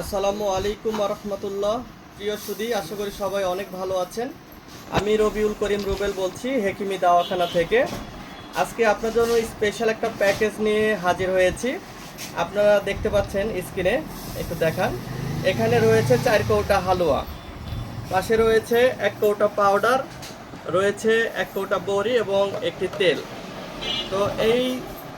আসসালামু আলাইকুম রহমতুল্লাহ। প্রিয় সুদী, আশা করি সবাই অনেক ভালো আছেন। আমি রবিউল করিম রুবেল বলছি, হেকিমি দাওয়াখানা থেকে। আজকে আপনার জন্য স্পেশাল একটা প্যাকেজ নিয়ে হাজির হয়েছি। আপনারা দেখতে পাচ্ছেন স্ক্রিনে একটু দেখান। এখানে রয়েছে চার কৌটা হালুয়া। পাশে রয়েছে এক কৌটা পাউডার রয়েছে এক কৌটা বড়ি এবং একটি তেল। তো এই,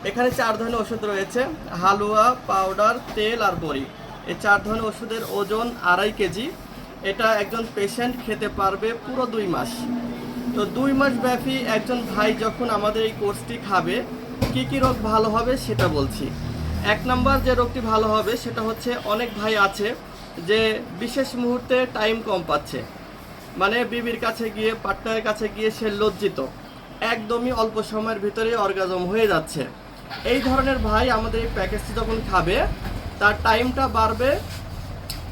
এখানে চার ধরনের ওষুধ রয়েছে, হালুয়া পাউডার তেল আর বড়ি। এই চার ধরনের ওষুধের ওজন আড়াই কেজি। এটা একজন পেশেন্ট খেতে পারবে পুরো দুই মাস। তো দুই মাস ব্যাপী একজন ভাই যখন আমাদের এই কোর্সটি খাবে, কি কি রোগ ভালো হবে সেটা বলছি। এক নম্বর যে রোগটি ভালো হবে সেটা হচ্ছে অনেক ভাই আছে যে বিশেষ মুহূর্তে টাইম কম পাচ্ছে। মানে বিবির কাছে গিয়ে পার্টনারের কাছে গিয়ে সে লজ্জিত। একদমই অল্প সময়ের ভিতরে অর্গাজম হয়ে যাচ্ছে। এই ধরনের ভাই আমাদের এই প্যাকেজটি যখন খাবে তার টাইমটা বাড়বে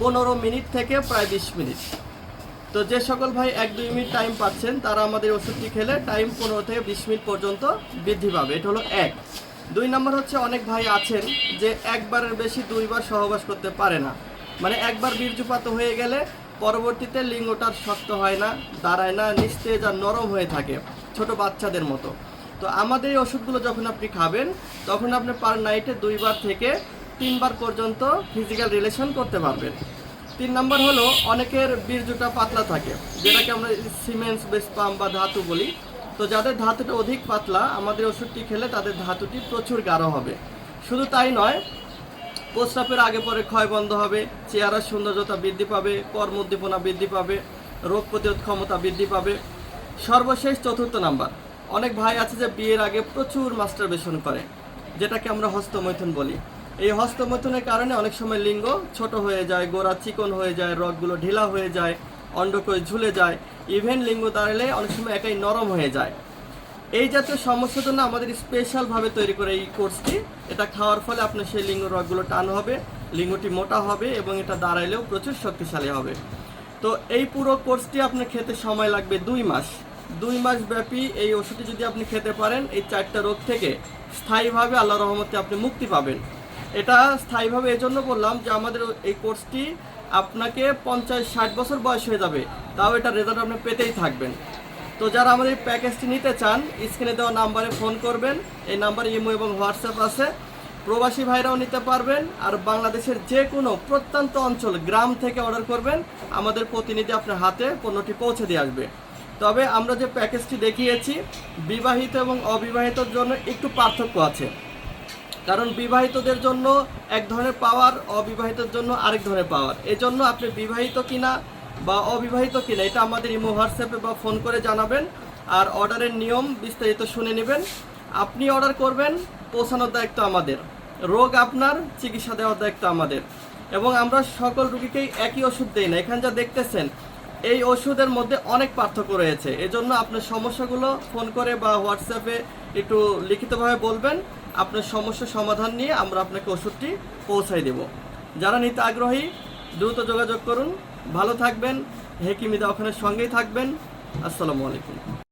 পনেরো মিনিট থেকে প্রায় বিশ মিনিট। তো যে সকল ভাই এক, দুই মিনিট টাইম পাচ্ছেন, তারা আমাদের ওষুধটি খেলে টাইম পনেরো থেকে বিশ মিনিট পর্যন্ত বৃদ্ধি পাবে। এটা হলো এক। দুই নম্বর হচ্ছে অনেক ভাই আছেন যে একবারের বেশি দুইবার সহবাস করতে পারে না। মানে একবার বীর্যপাত হয়ে গেলে পরবর্তীতে লিঙ্গটার শক্ত হয় না, দাঁড়ায় না, নিস্তেজ আর নরম হয়ে থাকে ছোট বাচ্চাদের মতো। তো আমাদের এই ওষুধগুলো যখন আপনি খাবেন, তখন আপনি পার নাইটে দুইবার থেকে তিনবার পর্যন্ত ফিজিক্যাল রিলেশন করতে পারবেন তিন নম্বর হলো, অনেকের বীর্যটা পাতলা থাকে, যেটাকে আমরা সিমেন্টস বেস পাম্প বা ধাতু বলি। তো যাদের ধাতুটা অধিক পাতলা, আমাদের ওষুধটি খেলে তাদের ধাতুটি প্রচুর গাঢ় হবে। শুধু তাই নয়, প্রস্রাবের আগে পরে ক্ষয় বন্ধ হবে, চেহারার সৌন্দর্যতা বৃদ্ধি পাবে, কর্ম উদ্দীপনা বৃদ্ধি পাবে, রোগ প্রতিরোধ ক্ষমতা বৃদ্ধি পাবে। সর্বশেষ চতুর্থ নাম্বার, অনেক ভাই আছে যে বিয়ের আগে প্রচুর মাস্টার মাস্টারবেশন করে, যেটাকে আমরা হস্তমৈথুন বলি। এই হস্তমৈথুনের কারণে অনেক সময় লিঙ্গ ছোট হয়ে যায়, গোড়া চিকন হয়ে যায়, রগগুলো ঢিলা হয়ে যায়, অন্ডকোষ ঝুলে যায় ইভেন লিঙ্গ দাঁড়ালে অনেক সময় একাই নরম হয়ে যায়। এই জাতীয় সমস্যার জন্য আমাদের স্পেশালভাবে তৈরি করে এই কোর্সটি এটা খাওয়ার ফলে আপনার সেই লিঙ্গ রগগুলো টান হবে, লিঙ্গটি মোটা হবে এবং এটা দাঁড়াইলেও প্রচুর শক্তিশালী হবে। তো এই পুরো কোর্সটি আপনার খেতে সময় লাগবে দুই মাস। দুই মাস ব্যাপী এই ওষুধটি যদি আপনি খেতে পারেন, এই চারটা রোগ থেকে স্থায়ীভাবে আল্লাহ রহমতে আপনি মুক্তি পাবেন। এটা স্থায়ীভাবে এজন্য বললাম যে আমাদের এই কোর্সটি আপনাকে পঞ্চাশ ষাট বছর বয়স হয়ে যাবে। তাও এটা রেজাল্ট আপনি পেতেই থাকবেন। তো যারা আমাদের প্যাকেজটি নিতে চান স্ক্রিনে দেওয়া নাম্বারে ফোন করবেন। এই নাম্বারে ইমো এবং হোয়াটসঅ্যাপ আছে। প্রবাসী ভাইরাও নিতে পারবেন আর বাংলাদেশের যে কোনো প্রত্যন্ত অঞ্চল, গ্রাম থেকে অর্ডার করবেন। আমাদের প্রতিনিধি আপনার হাতে পণ্যটি পৌঁছে দিয়ে আসবে। তবে আমরা যে প্যাকেজটি দেখিয়েছি, বিবাহিত এবং অবিবাহিতর জন্য একটু পার্থক্য আছে। কারণ বিবাহিতদের জন্য এক ধরনের পাওয়ার অবিবাহিতর জন্য আরেক ধরনের পাওয়ার এজন্য আপনি বিবাহিত কিনা বা অবিবাহিত কিনা, এটা আমাদের ইমো হোয়াটসঅ্যাপে বা ফোন করে জানাবেন আর অর্ডারের নিয়ম বিস্তারিত শুনে নেবেন। আপনি অর্ডার করবেন, পৌঁছানোর দায়িত্ব আমাদের। রোগ আপনার, চিকিৎসা দেওয়ার দায়িত্ব আমাদের। এবং আমরা সকল রুগীকেই একই ওষুধ দিই না। এখানে যা দেখতেছেন এই ওষুধের মধ্যে অনেক পার্থক্য রয়েছে। এজন্য আপনার সমস্যাগুলো ফোন করে বা হোয়াটসঅ্যাপে একটু লিখিতভাবে বলবেন। আপনার সমস্যা সমাধান নিয়ে আমরা আপনাকে ওষুধটি পৌঁছাই দেব। যারা নিতে আগ্রহী, দ্রুত যোগাযোগ করুন। ভালো থাকবেন। হেকিমিদা ওখানে সঙ্গেই থাকবেন। আসসালামু আলাইকুম।